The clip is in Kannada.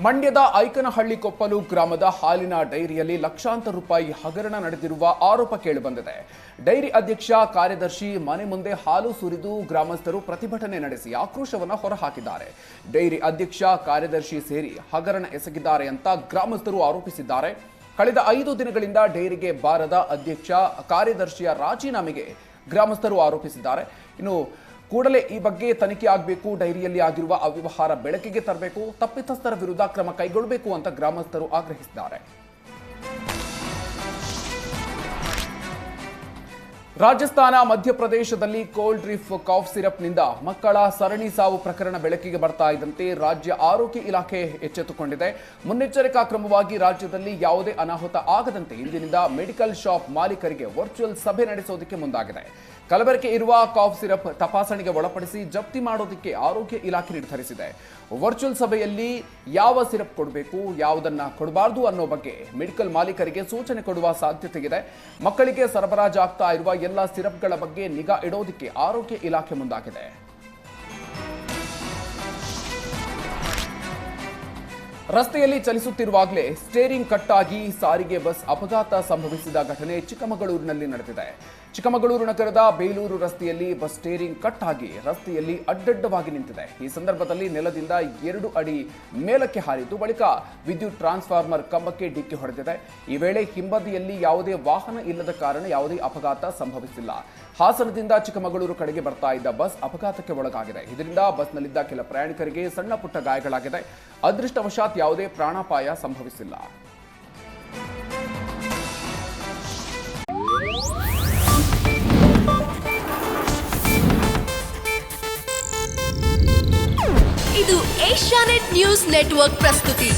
ಮಂಡ್ಯದ ಐಕನಹಳ್ಳಿ ಕೊಪ್ಪಲು ಗ್ರಾಮದ ಹಾಲಿನ ಡೈರಿಯಲ್ಲಿ ಲಕ್ಷಾಂತರ ರೂಪಾಯಿ ಹಗರಣ ನಡೆದಿರುವ ಆರೋಪ ಕೇಳಿಬಂದಿದೆ. ಡೈರಿ ಅಧ್ಯಕ್ಷ, ಕಾರ್ಯದರ್ಶಿ ಮನೆ ಮುಂದೆ ಹಾಲು ಸುರಿದು ಗ್ರಾಮಸ್ಥರು ಪ್ರತಿಭಟನೆ ನಡೆಸಿ ಆಕ್ರೋಶವನ್ನು ಹೊರಹಾಕಿದ್ದಾರೆ. ಡೈರಿ ಅಧ್ಯಕ್ಷ, ಕಾರ್ಯದರ್ಶಿ ಸೇರಿ ಹಗರಣ ಎಸಗಿದ್ದಾರೆ ಅಂತ ಗ್ರಾಮಸ್ಥರು ಆರೋಪಿಸಿದ್ದಾರೆ. ಕಳೆದ ಐದು ದಿನಗಳಿಂದ ಡೈರಿಗೆ ಬಾರದ ಅಧ್ಯಕ್ಷ, ಕಾರ್ಯದರ್ಶಿಯ ರಾಜೀನಾಮೆಗೆ ಗ್ರಾಮಸ್ಥರು ಆರೋಪಿಸಿದ್ದಾರೆ. ಇನ್ನು ಕೂಡಲೇ ಈ ಬಗ್ಗೆ ತನಿಖೆ ಆಗಬೇಕು, ಡೈರಿಯಲ್ಲಿ ಆಗಿರುವ ಅವ್ಯವಹಾರ ಬೆಳಕಿಗೆ ತರಬೇಕು, ತಪ್ಪಿತಸ್ಥರ ವಿರುದ್ಧ ಕ್ರಮ ಕೈಗೊಳ್ಳಬೇಕು ಅಂತ ಗ್ರಾಮಸ್ಥರು ಆಗ್ರಹಿಸಿದ್ದಾರೆ. ರಾಜಸ್ಥಾನ, ಮಧ್ಯಪ್ರದೇಶದಲ್ಲಿ ಕೋಲ್ಡ್ ಡ್ರಿಫ್ ಕಾಫ್ ಸಿರಪ್ನಿಂದ ಮಕ್ಕಳ ಸರಣಿ ಸಾವು ಪ್ರಕರಣ ಬೆಳಕಿಗೆ ಬರ್ತಾ ಇದ್ದಂತೆ ರಾಜ್ಯ ಆರೋಗ್ಯ ಇಲಾಖೆ ಎಚ್ಚೆತ್ತುಕೊಂಡಿದೆ. ಮುನ್ನೆಚ್ಚರಿಕಾ ಕ್ರಮವಾಗಿ ರಾಜ್ಯದಲ್ಲಿ ಯಾವುದೇ ಅನಾಹುತ ಆಗದಂತೆ ಇಂದಿನಿಂದ ಮೆಡಿಕಲ್ ಶಾಪ್ ಮಾಲೀಕರಿಗೆ ವರ್ಚುವಲ್ ಸಭೆ ನಡೆಸೋದಕ್ಕೆ ಮುಂದಾಗಿದೆ. ಕಲಬೆರಕೆ ಇರುವ ಕಾಫ್ ಸಿರಪ್ ತಪಾಸಣೆಗೆ ಒಳಪಡಿಸಿ ಜಪ್ತಿ ಮಾಡೋದಕ್ಕೆ ಆರೋಗ್ಯ ಇಲಾಖೆ ನಿರ್ಧರಿಸಿದೆ. ವರ್ಚುವಲ್ ಸಭೆಯಲ್ಲಿ ಯಾವ ಸಿರಪ್ ಕೊಡಬೇಕು, ಯಾವುದನ್ನ ಕೊಡಬಾರದು ಅನ್ನೋ ಬಗ್ಗೆ ಮೆಡಿಕಲ್ ಮಾಲೀಕರಿಗೆ ಸೂಚನೆ ಕೊಡುವ ಸಾಧ್ಯತೆ ಇದೆ ಮಕ್ಕಳಿಗೆ ಸರಬರಾಜಾಗ್ತಾ ಇರುವ ಎಲ್ಲ ಸಿರಪ್ಗಳ ಬಗ್ಗೆ ನಿಗಾ ಇಡೋದಕ್ಕೆ ಆರೋಗ್ಯ ಇಲಾಖೆ ಮುಂದಾಗಿದೆ. ರಸ್ತೆಯಲ್ಲಿ ಚಲಿಸುತ್ತಿರುವಾಗಲೇ ಸ್ಟೇರಿಂಗ್ ಕಟ್ ಆಗಿ ಸಾರಿಗೆ ಬಸ್ ಅಪಘಾತ ಸಂಭವಿಸಿದ ಘಟನೆ ಚಿಕ್ಕಮಗಳೂರಿನಲ್ಲಿ ನಡೆದಿದೆ. ಚಿಕ್ಕಮಗಳೂರು ನಗರದ ಬೇಲೂರು ರಸ್ತೆಯಲ್ಲಿ ಬಸ್ ಸ್ಟೇರಿಂಗ್ ಕಟ್ ಆಗಿ ರಸ್ತೆಯಲ್ಲಿ ಅಡ್ಡಡ್ಡವಾಗಿ ನಿಂತಿದೆ. ಈ ಸಂದರ್ಭದಲ್ಲಿ ನೆಲದಿಂದ ಎರಡು ಅಡಿ ಮೇಲಕ್ಕೆ ಹಾರಿದ್ದು ಬಳಿಕ ವಿದ್ಯುತ್ ಟ್ರಾನ್ಸ್ಫಾರ್ಮರ್ ಕಂಬಕ್ಕೆ ಡಿಕ್ಕಿ ಹೊಡೆದಿದೆ. ಈ ವೇಳೆ ಹಿಂಬದಿಯಲ್ಲಿ ಯಾವುದೇ ವಾಹನ ಇಲ್ಲದ ಕಾರಣ ಯಾವುದೇ ಅಪಘಾತ ಸಂಭವಿಸಿಲ್ಲ. ಹಾಸನದಿಂದ ಚಿಕ್ಕಮಗಳೂರು ಕಡೆಗೆ ಬರ್ತಾ ಇದ್ದ ಬಸ್ ಅಪಘಾತಕ್ಕೆ ಒಳಗಾಗಿದೆ. ಇದರಿಂದ ಬಸ್ನಲ್ಲಿದ್ದ ಕೆಲ ಪ್ರಯಾಣಿಕರಿಗೆ ಸಣ್ಣ ಪುಟ್ಟ ಗಾಯಗಳಾಗಿದೆ. ಅದೃಷ್ಟವಶಾತ್ ಯಾವುದೇ ಪ್ರಾಣಾಪಾಯ ಸಂಭವಿಸಿಲ್ಲ. ಇದು ಏಷ್ಯಾನೆಟ್ ನ್ಯೂಸ್ ನೆಟ್ವರ್ಕ್ ಪ್ರಸ್ತುತಿ.